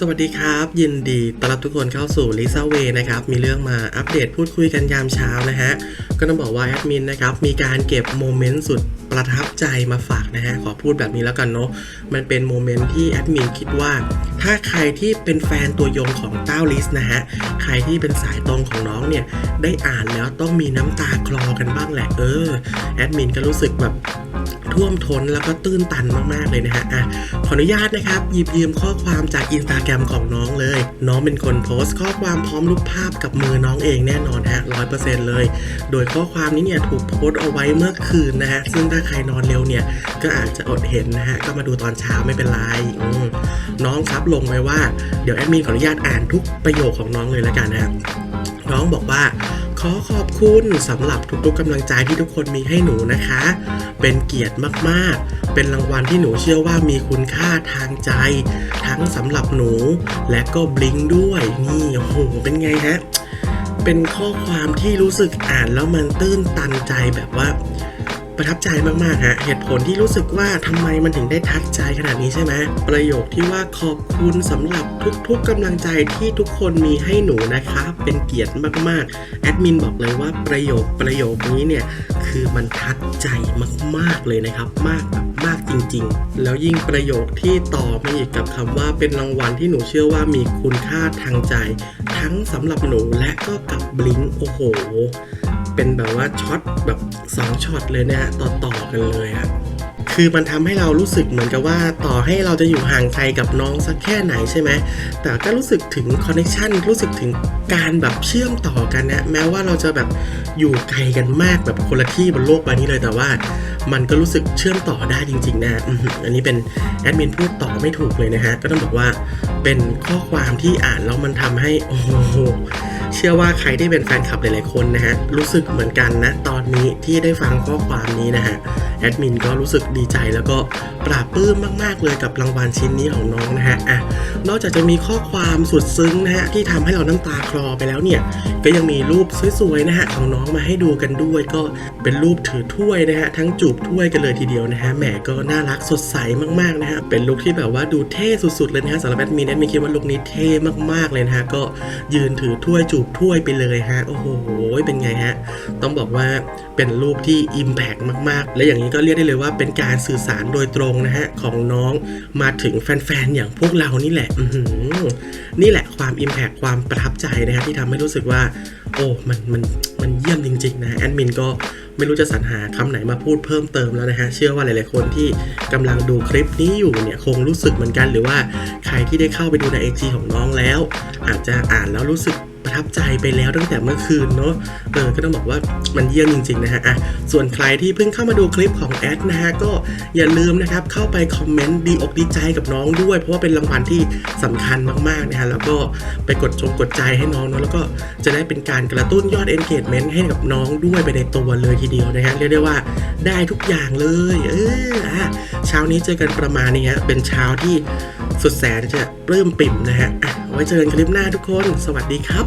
สวัสดีครับ ยินดีต้อนรับทุกคนเข้าสู่ลิซ่าเวนะครับ มีเรื่องมาอัปเดตพูดคุยกันยามเช้านะฮะ ก็ต้องบอกว่าแอดมินนะครับ มีการเก็บโมเมนต์สุดประทับใจมาฝากนะฮะ ขอพูดแบบนี้แล้วกันเนาะมันเป็นโมเมนต์ที่แอดมินคิดว่า ถ้าใครที่เป็นแฟนตัวยงของเต้าลิสนะฮะ ใครที่เป็นสายตรงของน้องเนี่ย ได้อ่านแล้วต้องมีน้ำตาคลอกันบ้างแหละเออแอดมินก็รู้สึกแบบ ท่วมท้นแล้วก็ตื้นตันมากๆเลยนะฮะอะขออนุญาตนะครับหยิบยืมข้อความจากอินสตาแกรมของน้องเลย น้องเป็นคนโพสต์ข้อความพร้อมรูปภาพกับมือน้องเองแน่นอนฮะร้อยเปอร์เซ็นต์เลย โดยข้อความนี้เนี่ยถูกโพสต์เอาไว้เมื่อคืนนะฮะซึ่งถ้าใครนอนเร็วเนี่ยก็อาจจะอดเห็นนะฮะก็มาดูตอนเช้าไม่เป็นไรอืน้องครับลงไว้ว่าเดี๋ยวแอดมินขออนุญาตอ่านทุกประโยคของน้องเลยแล้วกันนะฮะน้องบอกว่า อขอบคุณสำหรับทุกๆกำลังใจที่ทุกคนมีให้หนูนะคะ เป็นเกียรติมากๆ เป็นรางวัลที่หนูเชื่อว่ามีคุณค่าทางใจ ทั้งสำหรับหนู และก็บลิงด้วยนี่โอ้โหเป็นไงฮะเป็นข้อความที่รู้สึกอ่านแล้วมันตื้นตันใจแบบว่า ประทับใจมากๆฮะเหตุผลที่รู้สึกว่าทำไมมันถึงได้ทัดใจขนาดนี้ใช่ไหมประโยคที่ว่าขอบคุณสำหรับทุกๆกำลังใจที่ทุกคนมีให้หนูนะคะเป็นเกียรติมากๆแอดมินบอกเลยว่าประโยคประโยคนี้เนี่ยคือมันทัดใจมากๆเลยนะครับ มากแบบมากจริงๆ แล้วยิ่งประโยคที่ต่อมาอีกกับคำว่าเป็นรางวัลที่หนูเชื่อว่ามีคุณค่าทางใจ ทั้งสำหรับหนูและก็กับบลิงโอ้โห เป็นแบบว่าช็อตแบบ2ช็อตเลยนะฮะต่อต่อๆกันเลยอะคือมันทำให้เรารู้สึกเหมือนกับว่าต่อให้เราจะอยู่ห่างไกลกับน้องสักแค่ไหนใช่ไหมแต่ก็รู้สึกถึงคอนเนคชันรู้สึกถึงการแบบเชื่อมต่อกันนะแม้ว่าเราจะแบบอยู่ไกลกันมากแบบคนละที่บนโลกใบนี้เลยแต่ว่า มันก็รู้สึกเชื่อมต่อได้จริง ๆ นะอันนี้เป็นแอดมินพูดต่อไม่ถูกเลยนะฮะก็ต้องบอกว่าเป็นข้อความที่อ่านแล้วมันทำให้โอ้โห เชื่อว่าใครที่เป็นแฟนคลับหลายๆคนนะฮะรู้สึกเหมือนกันนะตอนนี้ที่ได้ฟังข้อความนี้นะฮะ แอดมินก็รู้สึกดีใจแล้วก็ปราบปลื้มมากๆเลยกับรางวัลชิ้นนี้ของน้องนะฮะอะนอกจากจะมีข้อความสุดซึ้งนะฮะที่ทำให้เราน้ำตาคลอไปแล้วเนี่ยก็ยังมีรูปสวยๆนะฮะของน้องมาให้ดูกันด้วย ก็เป็นรูปถือถ้วยนะฮะทั้งจูบถ้วยกันเลยทีเดียวนะฮะแหมก็น่ารักสดใสมากๆนะฮะเป็นลุคที่แบบว่าดูเท่สุดๆเลยนะฮะสำหรับแอดมินแอดมินคิดว่าลุคนี้เท่มากๆเลยนะฮะก็ยืนถือถ้วยจูบถ้วยไปเลยฮะโอ้โหเป็นไงฮะต้องบอกว่า เป็นรูปที่ Impact มาก ๆ และอย่างนี้ก็เรียกได้เลยว่าเป็นการสื่อสารโดยตรงนะฮะ ของน้องมาถึงแฟน ๆ อย่างพวกเรานี่แหละอื้อหือนี่แหละความ Impact ความประทับใจนะฮะที่ทำให้รู้สึกว่า โอ้มันมันมันเยี่ยมจริง ๆ นะแอดมินก็ไม่รู้จะสรรหาคำไหนมาพูดเพิ่มเติมแล้วนะฮะ เชื่อว่าหลายๆคนที่กำลังดูคลิปนี้อยู่เนี่ยคงรู้สึกเหมือนกัน หรือว่าใครที่ได้เข้าไปดูใน IG ของน้องแล้ว อาจจะอ่านแล้วรู้สึก ประทับใจไปแล้วตั้งแต่เมื่อคืนเนาะเออก็ต้องบอกว่ามันเยี่ยมจริงๆนะฮะอะส่วนใครที่เพิ่งเข้ามาดูคลิปของแอดนะฮะก็อย่าลืมนะครับเข้าไปคอมเมนต์ดีอกดีใจกับน้องด้วย เพราะว่าเป็นรางวัลที่สำคัญมากๆนะฮะแล้วก็ไปกดจงกดใจให้น้องเนาะแล้วก็จะได้เป็นการกระตุ้นยอด engagement ให้กับน้องด้วยไปในตัวเลยทีเดียวนะฮะเรียกได้ว่าได้ทุกอย่างเลย เอออะเช้านี้เจอกันประมาณนี้ฮะเป็นเช้าที่ สุดแสนจะปลื้มปิ่มนะฮะอะไว้เจอกันคลิปหน้าทุกคน สวัสดีครับ